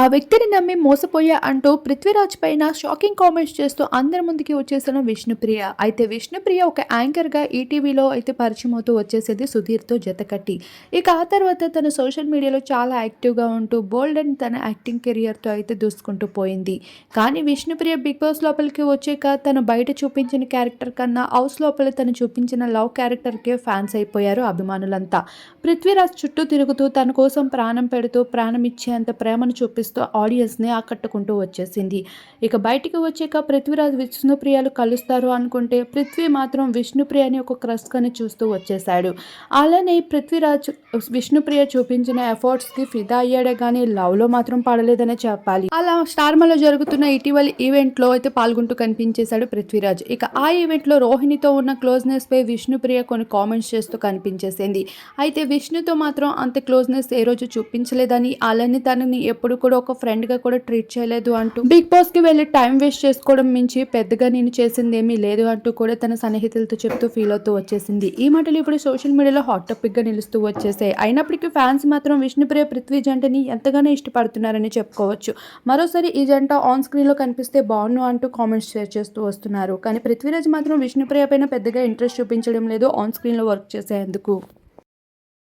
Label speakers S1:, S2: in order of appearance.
S1: ఆ వ్యక్తిని నమ్మి మోసపోయా అంటూ పృథ్వీరాజ్ పైన షాకింగ్ కామెంట్స్ చేస్తూ అందరి ముందుకి వచ్చేసిన విష్ణుప్రియ. అయితే విష్ణుప్రియ ఒక యాంకర్గా ఈటీవీలో అయితే పరిచయం అవుతూ వచ్చేసేది సుధీర్తో జతకట్టి. ఇక ఆ తర్వాత తన సోషల్ మీడియాలో చాలా యాక్టివ్గా ఉంటూ బోల్డ్ అండ్ తన యాక్టింగ్ కెరియర్తో అయితే దూసుకుంటూ పోయింది. కానీ విష్ణుప్రియ బిగ్ బాస్ లోపలికి వచ్చాక తను బయట చూపించిన క్యారెక్టర్ కన్నా హౌస్ లోపల తను చూపించిన లవ్ క్యారెక్టర్కే ఫ్యాన్స్ అయిపోయారు అభిమానులంతా. పృథ్వీరాజ్ చుట్టూ తిరుగుతూ తన కోసం ప్రాణం పెడుతూ ప్రాణం ఇచ్చేంత ప్రేమను చూపిస్తూ ఆడియన్స్ని ఆకట్టుకుంటూ వచ్చేసింది. ఇక బయటికి వచ్చాక పృథ్వీరాజ్ విష్ణుప్రియలు కలుస్తారు అనుకుంటే పృథ్వీ మాత్రం విష్ణుప్రియని ఒక క్రస్కని చూస్తూ వచ్చేసాడు అలానే పృథ్వీరాజ్ విష్ణుప్రియ చూపించిన ఎఫర్ట్స్కి ఫిదా అయ్యాడే కానీ లవ్లో మాత్రం పడలేదనే చెప్పాలి. అలా స్టార్మలో జరుగుతున్న ఇటీవలి ఈవెంట్లో అయితే పాల్గొంటూ కనిపించేశాడు పృథ్వీరాజ్. ఇక ఆ ఈవెంట్లో రోహిణితో ఉన్న క్లోజ్నెస్ పై విష్ణుప్రియ కొన్ని కామెంట్స్ చేస్తూ కనిపించేసింది. అయితే విష్ణుతో మాత్రం అంత క్లోజ్నెస్ ఏ రోజు చూపించలేదని అలానే తనని ఎప్పుడు కూడా ఒక ఫ్రెండ్గా కూడా ట్రీట్ చేయలేదు అంటూ బిగ్ బాస్కి వెళ్ళి టైం వేస్ట్ చేసుకోవడం మించి పెద్దగా నేను చేసింది ఏమీ లేదు అంటూ కూడా తన సన్నిహితులతో చెప్తూ ఫీల్ అవుతూ వచ్చేసింది. ఈ మాటలు ఇప్పుడు సోషల్ మీడియాలో హాట్ టాపిక్గా నిలుస్తూ వచ్చేసాయి. అయినప్పటికీ ఫ్యాన్స్ మాత్రం విష్ణుప్రియ పృథ్వీ జంటని ఎంతగానో ఇష్టపడుతున్నారని చెప్పుకోవచ్చు. మరోసారి ఈ జంట ఆన్ స్క్రీన్లో కనిపిస్తే బాగున్ను అంటూ కామెంట్స్ షేర్ చేస్తూ వస్తున్నారు. కానీ పృథ్వీరాజ్ మాత్రం విష్ణుప్రియ పైన పెద్దగా ఇంట్రెస్ట్ చూపించడం లేదు ఆన్ స్క్రీన్లో వర్క్ చేసేందుకు.